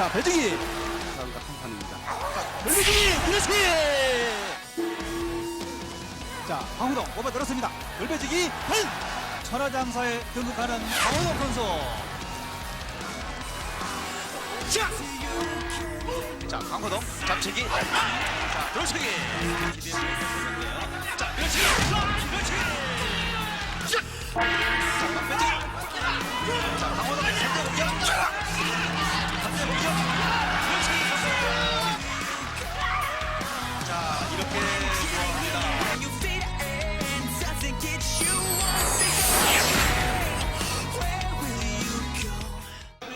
자, 배지기. 사람 같은 판입니다. 돌배지기. 그렇지. 자, 황우동 뽑아 들었습니다. 돌배지기. 한. 천하장사에 등극하는 황우동 선수. 자, 자, 황우동 잡치기. 자, 들어치기. 자, 밀어치기. 밀어치기.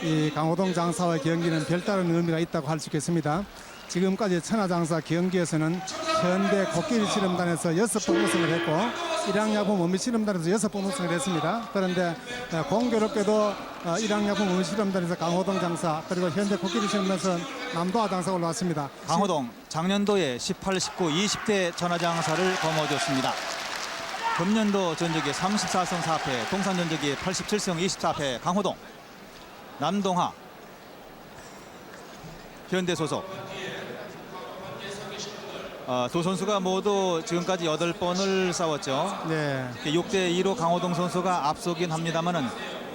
이 강호동 장사와 경기는 별다른 의미가 있다고 할 수 있겠습니다. 지금까지 천하장사 경기에서는 현대 코끼리 씨름단에서 여섯 번 우승을 했고 일양야구 몸미 씨름단에서 여섯 번 우승을 했습니다. 그런데 어, 공교롭게도 어, 일양야구 몸미 씨름단에서 강호동 장사 그리고 현대 코끼리 씨름단에서 남도하 장사가 올라왔습니다. 강호동 작년도에 18, 19, 20대 전화장사를 거머쥐었습니다. 금년도 전적이 34승 4패, 동산 전적이 87승 24패 강호동, 남동하, 현대 소속. 어, 두 선수가 모두 지금까지 8번을 싸웠죠. 네. 6대 2로 강호동 선수가 앞서긴 합니다만은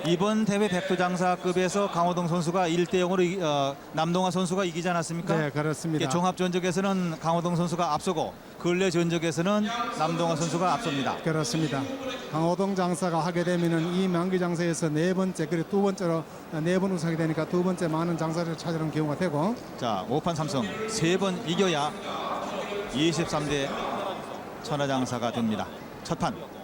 이번 대회 백두장사급에서 강호동 선수가 1대 0으로 어, 남동아 선수가 이기지 않았습니까? 네, 그렇습니다. 이게 종합 전적에서는 강호동 선수가 앞서고 근래 전적에서는 남동아 선수가 앞섭니다. 그렇습니다. 강호동 장사가 하게 되면은 이 만기 장사에서 네 번째 그리고 두 번째로 네 번 우승하게 되니까 두 번째 많은 장사를 차지하는 경우가 되고 자, 5판 3승 세번 이겨야 23대 천하장사가 됩니다. 첫 판.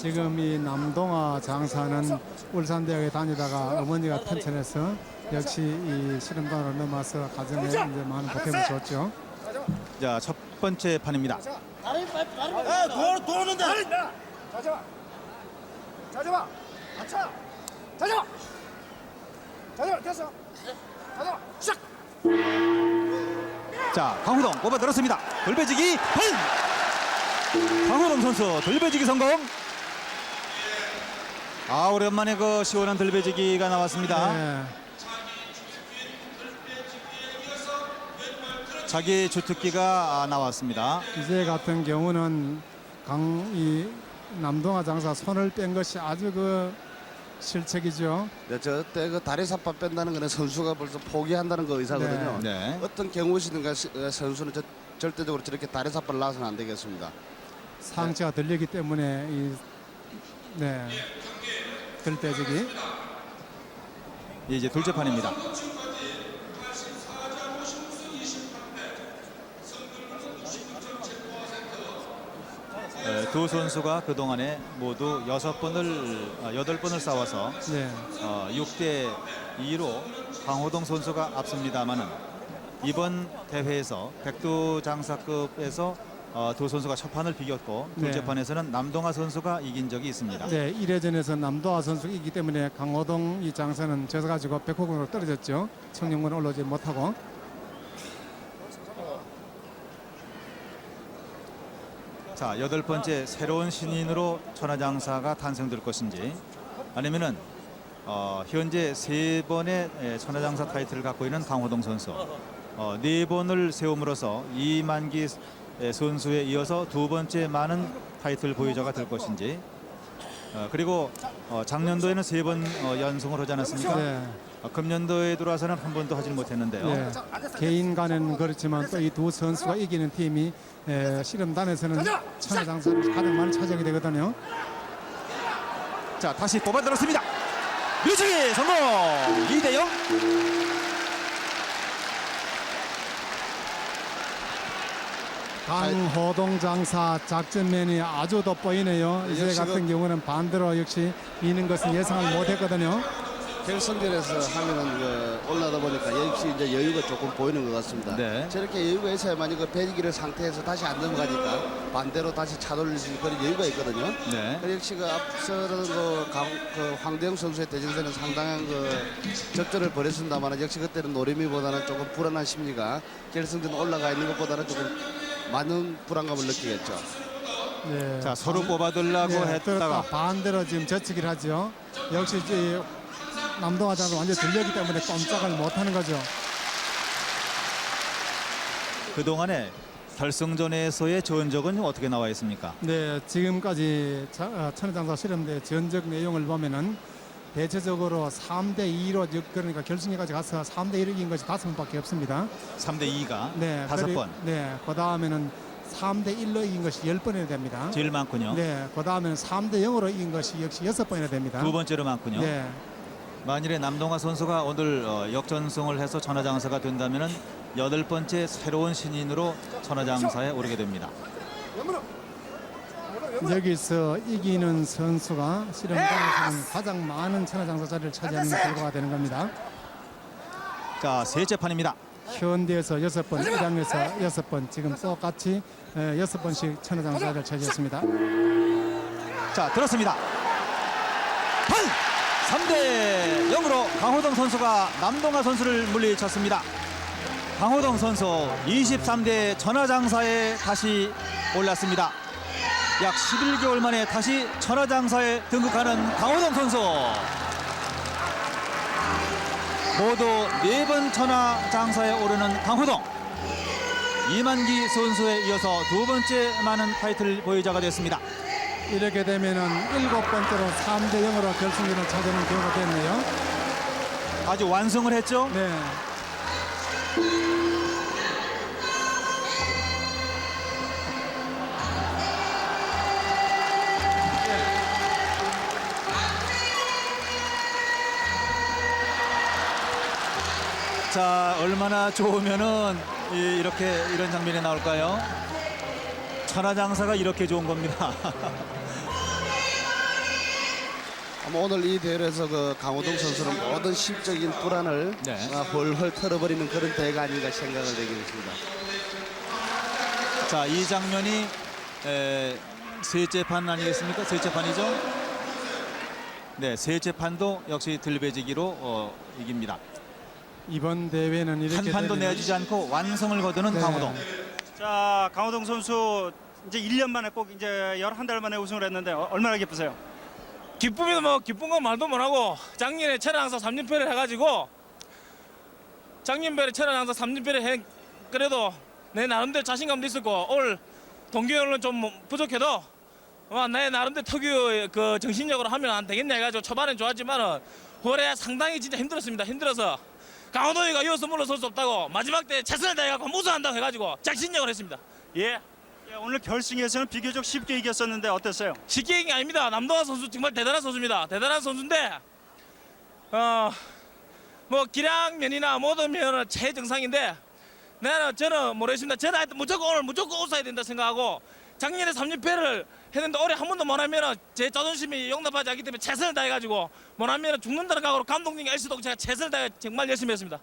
지금 이 남동아 장사는 울산대학에 다니다가 어머니가 편찮해서 역시 이 실험단으로 넘어서 가정에 이제 많은 보탬을 줬죠. 자, 첫 번째 판입니다. 도, 도는데. 자자봐. 자자봐. 아차. 자자봐. 자자봐. 됐어. 자자봐. 시작. 자, 강호동 뽑아 들었습니다. 돌배지기 판! 강호동 선수 돌배지기 성공. 아, 오랜만에 그 시원한 돌배지기가 나왔습니다. 네. 자기 주특기가 아, 나왔습니다. 이제 같은 경우는 강이 남동아 장사 손을 뺀 것이 아주 그 실책이죠. 네, 저때 그 다리 삿바 뺀다는 거는 선수가 벌써 포기한다는 거 의사거든요. 네. 어떤 경우시든가 시- 어, 선수는 저, 절대적으로 저렇게 다리 삿바를 놔서는 안 되겠습니다. 상체가 들리기 때문에 이 네. 들빼지기. 이제 둘째 판입니다. 에, 두 선수가 그 동안에 모두 여섯 번을 아, 여덟 번을 싸워서 네. 어, 6대 2로 강호동 선수가 앞섭니다만은 이번 대회에서 백두장사급에서 어, 두 선수가 첫 판을 비겼고 둘째 네. 판에서는 남동아 선수가 이긴 적이 있습니다. 네, 1회전에서 남도하 선수가 이기 때문에 강호동 이 장사는 져가지고 백호군으로 떨어졌죠. 청룡군을 올라오지 못하고. 자 여덟 번째 새로운 신인으로 천하장사가 탄생될 것인지 아니면은 어, 현재 세 번의 에, 천하장사 타이틀을 갖고 있는 강호동 선수 어, 네 번을 세움으로써 이만기 에, 선수에 이어서 두 번째 많은 타이틀 보유자가 될 것인지 어, 그리고 어, 작년도에는 세번 어, 연승을 하지 않았습니까? 네. 어, 금년도에 들어와서는 한 번도 하지 못했는데요. 네. 개인 간에는 그렇지만 또 이 두 선수가 이기는 팀이 에, 씨름단에서는 천하장사를 가장 많이 차지하게 되거든요. 자 다시 뽑아 들었습니다. 뮤직이 성공 2대 0. 강호동 장사 작전면이 아주 돋보이네요. 이제 같은 경우는 반대로 역시 이는 것은 예상을 못했거든요. 결승전에서 하면은 그 올라다 보니까 역시 이제 여유가 조금 보이는 것 같습니다. 네. 저렇게 여유가 있어야만 이거 배지기를 상태에서 다시 안 넘어가니까 반대로 다시 차돌릴 수 있는 그런 여유가 있거든요. 네. 그리고 역시 그 앞서는 그, 강, 그 황대영 선수의 대전세는 상당한 그 적절을 벌였습니다만 역시 그때는 노림이보다는 조금 불안한 심리가 결승전 올라가 있는 것보다는 조금 많은 불안감을 느끼겠죠. 네. 자 서로 뽑아들라고 네, 했다가 반대로 지금 저치기를 하죠. 역시 이 남동아장도 완전 들렸기 때문에 꼼짝을 못하는 거죠. 그동안에 결승전에서의 전적은 어떻게 나와 있습니까? 네, 지금까지 자- 어, 천하장사 실험대 전적 내용을 보면은 대체적으로 3대 2로 그러니까 결승에까지 가서 3대 1을 이긴 것이 다섯 번밖에 없습니다. 3대 2가 네, 다섯 그리- 번 네, 그 다음에는 3대 1로 이긴 것이 10번이나 됩니다. 제일 많군요. 네, 그 다음에는 3대 0으로 이긴 것이 역시 6번이나 됩니다. 두 번째로 많군요. 네, 만일에 남동아 선수가 오늘 어, 역전승을 해서 천하장사가 된다면은 여덟 번째 새로운 신인으로 천하장사에 오르게 됩니다. 여기서 이기는 선수가 실험장에서는 가장 많은 천하장사 자리를 차지하는 결과가 되는 겁니다. 자, 셋째 판입니다. 현대에서 여섯 번, 이랑에서 여섯 번, 지금 똑같이 에, 여섯 번씩 천하장사 자리를 차지했습니다. 자, 들었습니다. 판! 3대 0으로 강호동 선수가 남동아 선수를 물리쳤습니다. 강호동 선수 23대 천하장사에 다시 올랐습니다. 약 11개월 만에 다시 천하장사에 등극하는 강호동 선수. 모두 네 번 천하장사에 오르는 강호동. 이만기 선수에 이어서 두 번째 많은 타이틀 보유자가 됐습니다. 이렇게 되면은 일곱 번째로 3대 0으로 결승전을 차지하는 경우가 됐네요. 아주 완성을 했죠. 네. 자, 얼마나 좋으면은 이- 이렇게 이런 장면이 나올까요? 천하장사가 이렇게 좋은 겁니다. 아마 오늘 이 대회에서 그 강호동 선수는 모든 심적인 불안을 네. 아, 헐헐 털어버리는 그런 대회가 아닌가 생각을 하게 됐습니다. 자, 이 장면이 에, 셋째 판 아니겠습니까? 셋째 판이죠. 네, 셋째 판도 역시 들배지기로 어, 이깁니다. 이번 대회는 이렇게 한 판도 되면은- 내주지 않고 완성을 거두는 네. 강호동. 자 강호동 선수 이제 1년 만에 꼭 이제 11달 만에 우승을 했는데 어, 얼마나 기쁘세요? 기쁨이 뭐 기쁜 건 말도 못하고 작년에 천안항사 3연패를 해가지고 작년별에 천안항사 3연패를 해 그래도 내 나름대로 자신감도 있었고 올 동계올림픽 좀 부족해도 어, 내 나름대로 특유의 그 정신력으로 하면 안 되겠냐 해가지고 초반엔 좋았지만은 올해 상당히 진짜 힘들었습니다 힘들어서 강호동이가 이어서 물러설 수 없다고 마지막 때 최선을 다해갖고 무수한다고 해가지고 작신력을 했습니다 예 예, 오늘 결승에서는 비교적 쉽게 이겼었는데 어땠어요? 쉽게 얘기 아닙니다. 남동아 선수 정말 대단한 선수입니다. 대단한 선수인데 어 뭐 기량면이나 모든 면은 최정상인데 나는 저는 모르겠습니다. 저는 하여튼 무조건 오늘 무조건 웃어야 된다 생각하고 작년에 3연패를 했는데 올해 한 번도 못하면 제 자존심이 용납하지 않기 때문에 최선을 다해가지고 못하면 죽는다는 각오로 감독님과 일시동 제가 최선을 다해 정말 열심히 했습니다.